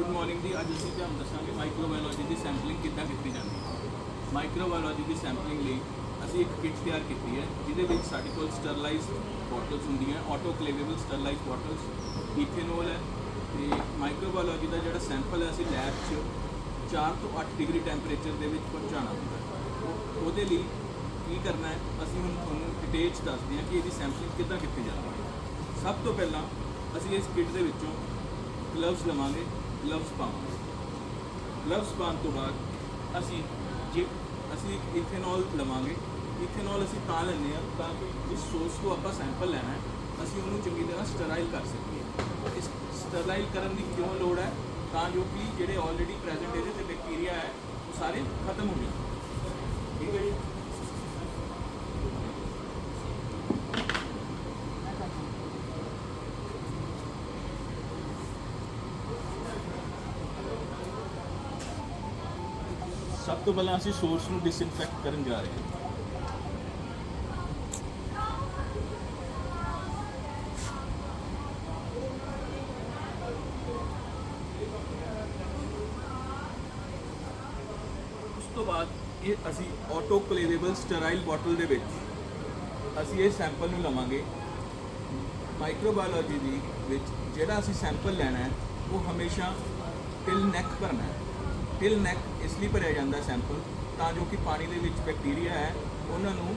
Good morning ਜੀ ਅੱਜ ਅਸੀਂ ਤੁਹਾਨੂੰ ਦੱਸਾਂਗੇ ਮਾਈਕਰੋਬਾਇਓਲੋਜੀ ਦੀ ਸੈਂਪਲਿੰਗ ਕਿੱਦਾਂ ਕੀਤੀ ਜਾਂਦੀ ਹੈ। ਮਾਈਕਰੋਬਾਇਓਲੋਜੀ ਦੀ ਸੈਂਪਲਿੰਗ ਲਈ ਅਸੀਂ ਇੱਕ ਕਿੱਟ ਤਿਆਰ ਕੀਤੀ ਹੈ, ਜਿਹਦੇ ਵਿੱਚ ਸਾਡੇ ਕੋਲ ਸਟਰਲਾਈਜ਼ਡ ਬੋਟਲਸ ਹੁੰਦੀਆਂ ਆਟੋਕਲੇਵੇਬਲ ਸਟਰਲਾਈਜ਼ਡ ਬੋਟਲਸ ਈਥੇਨੋਲ ਹੈ, ਤੇ ਮਾਈਕਰੋਬਾਇਓਲੋਜੀ ਦਾ ਜਿਹੜਾ ਸੈਂਪਲ ਹੈ, ਅਸੀਂ ਲੈਬ 'ਚ 4 ਤੋਂ 8 ਡਿਗਰੀ ਟੈਂਪਰੇਚਰ ਦੇ ਵਿੱਚ ਪਹੁੰਚਾਉਣਾ ਹੁੰਦਾ ਉਹ- ਉਹਦੇ ਲਈ ਕੀ ਕਰਨਾ ਹੈ, ਅਸੀਂ ਹੁਣ ਤੁਹਾਨੂੰ ਡਿਟੇਲ 'ਚ ਦੱਸਦੇ ਹਾਂ ਕਿ ਇਹਦੀ ਸੈਂਪਲਿੰਗ ਕਿੱਦਾਂ ਕੀਤੀ ਜਾਂਦੀ ਹੈ। ਸਭ ਤੋਂ ਪਹਿਲਾਂ ਅਸੀਂ ਇਸ ਕਿੱਟ ਦੇ ਵਿੱਚੋਂ ਗਲਵਸ ਲਵਾਂਗੇ ਗਲਵਸ ਪਾਵਾਂਗੇ ਗਲਵਸ ਪਾਉਣ ਤੋਂ ਬਾਅਦ ਅਸੀਂ ਜੇ ਅਸੀਂ ਇਥੇਨੋਲ ਲਵਾਂਗੇ, ਇਥੇਨੋਲ ਅਸੀਂ ਤਾਂ ਲੈਂਦੇ ਹਾਂ ਤਾਂ ਕਿ ਜਿਸ ਸੋਰਸ ਤੋਂ ਆਪਾਂ ਸੈਂਪਲ ਲੈਣਾ ਹੈ, ਅਸੀਂ ਉਹਨੂੰ ਚੰਗੀ ਤਰ੍ਹਾਂ ਸਟਰਾਈਲ ਕਰ ਸਕੀਏ। ਇਸ ਸਟਰਾਈਲ ਕਰਨ ਦੀ ਕਿਉਂ ਲੋੜ ਹੈ? ਤਾਂ ਜੋ ਕਿ ਜਿਹੜੇ ਆਲਰੇਡੀ ਪ੍ਰੈਜ਼ੈਂਟ ਇਹਦੇ ਤੇ ਬੈਕਟੀਰੀਆ ਹੈ, ਉਹ ਸਾਰੇ ਖਤਮ ਹੋ ਜਾਣ। ਸਭ ਤੋਂ ਪਹਿਲਾਂ ਅਸੀਂ ਸੋਰਸ ਨੂੰ ਡਿਸਇਨਫੈਕਟ ਕਰਨ ਜਾ ਰਹੇ ਹਾਂ। ਉਸ ਤੋਂ ਬਾਅਦ ਇਹ ਅਸੀਂ ਆਟੋਕਲੇਵੇਬਲ ਸਟਰਾਈਲ ਬੋਟਲ ਦੇ ਵਿੱਚ ਅਸੀਂ ਇਹ ਸੈਂਪਲ ਨੂੰ ਲਵਾਂਗੇ। ਮਾਈਕਰੋਬਾਇਓਲੋਜੀ ਦੀ ਵਿੱਚ ਜਿਹੜਾ ਅਸੀਂ ਸੈਂਪਲ ਲੈਣਾ ਹੈ, ਉਹ ਹਮੇਸ਼ਾ ਟਿਲ ਨੈਕ ਭਰਨਾ ਹੈ। ਟਿਲ ਨੈਕ ਇਸ ਲਈ ਭਰਿਆ ਜਾਂਦਾ ਸੈਂਪਲ ਤਾਂ ਜੋ ਕਿ ਪਾਣੀ ਦੇ ਵਿੱਚ ਬੈਕਟੀਰੀਆ ਹੈ, ਉਹਨਾਂ ਨੂੰ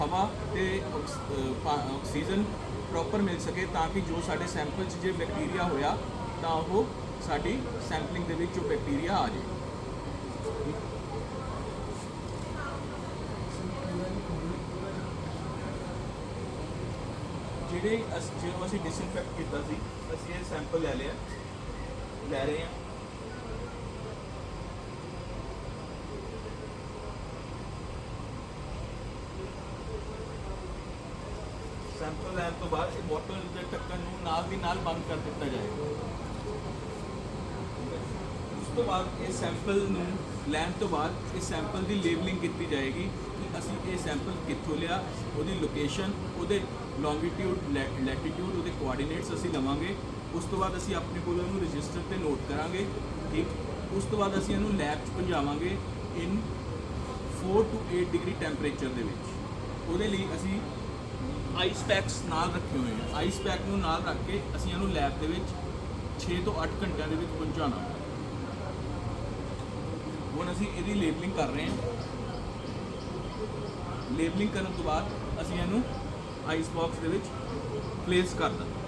ਹਵਾ ਤੇ ਆਕਸ- ਪਾ- ਆਕਸੀਜਨ ਪ੍ਰੋਪਰ ਮਿਲ ਸਕੇ ਤਾਂ ਕਿ ਜੋ ਸਾਡੇ ਸੈਂਪਲ 'ਚ ਜੇ ਬੈਕਟੀਰੀਆ ਹੋਇਆ, ਤਾਂ ਉਹ ਸਾਡੀ ਸੈਂਪਲਿੰਗ ਦੇ ਵਿੱਚ ਉਹ ਬੈਕਟੀਰੀਆ ਆ ਜਾਏ। ਜਿਹੜੇ ਅਸ ਜਦੋਂ ਅਸੀਂ ਡਿਸਇਨਫੈਕਟ ਕੀਤਾ ਸੀ, ਅਸੀਂ ਇਹ ਸੈਂਪਲ ਲੈ ਲਿਆ, ਲੈ ਰਹੇ ਹਾਂ। ਸੈਂਪਲ ਲੈਣ ਤੋਂ ਬਾਅਦ ਇਹ ਬੋਟਲ ਦੇ ਢੱਕਣ ਨੂੰ ਨਾਲ ਦੀ ਨਾਲ ਬੰਦ ਕਰ ਦਿੱਤਾ ਜਾਏਗਾ। ਉਸ ਤੋਂ ਬਾਅਦ ਇਹ ਸੈਂਪਲ ਨੂੰ ਲੈਣ ਤੋਂ ਬਾਅਦ ਇਸ ਸੈਂਪਲ ਦੀ ਲੇਬਲਿੰਗ ਕੀਤੀ ਜਾਏਗੀ ਕਿ ਅਸੀਂ ਇਹ ਸੈਂਪਲ ਕਿੱਥੋਂ ਲਿਆ, ਉਹਦੀ ਲੋਕੇਸ਼ਨ, ਉਹਦੇ ਲੌਂਗੀਟਿਊਡ ਲੈਟੀਟਿਊਡ ਉਹਦੇ ਕੋਆਰਡੀਨੇਟਸ ਅਸੀਂ ਲਵਾਂਗੇ। ਉਸ ਤੋਂ ਬਾਅਦ ਅਸੀਂ ਆਪਣੇ ਕੋਲ ਉਹਨੂੰ ਰਜਿਸਟਰ ਤੇ ਨੋਟ ਕਰਾਂਗੇ, ਠੀਕ? ਉਸ ਤੋਂ ਬਾਅਦ ਅਸੀਂ ਇਹਨੂੰ ਲੈਬ 'ਚ ਪਹੁੰਚਾਵਾਂਗੇ ਇਨ 4 ਟੂ 8 ਡਿਗਰੀ ਟੈਂਪਰੇਚਰ ਦੇ ਵਿੱਚ। ਉਹਦੇ ਲਈ ਅਸੀਂ ਆਈਸ ਪੈਕਸ ਨਾਲ ਰੱਖੇ ਹੋਏ ਆ। ਆਈਸ ਪੈਕ ਨੂੰ ਨਾਲ ਰੱਖ ਕੇ ਅਸੀਂ ਇਹਨੂੰ ਲੈਬ ਦੇ ਵਿੱਚ 6 ਤੋਂ 8 ਘੰਟਿਆਂ ਦੇ ਵਿੱਚ ਪਹੁੰਚਾਉਣਾ। ਹੁਣ ਅਸੀਂ ਇਹਦੀ ਲੇਬਲਿੰਗ ਕਰ ਰਹੇ ਹਾਂ। ਲੇਬਲਿੰਗ ਕਰਨ ਤੋਂ ਬਾਅਦ ਅਸੀਂ ਇਹਨੂੰ ਆਈਸ ਬਾਕਸ ਦੇ ਵਿੱਚ ਪਲੇਸ ਕਰ ਦਾਂਗੇ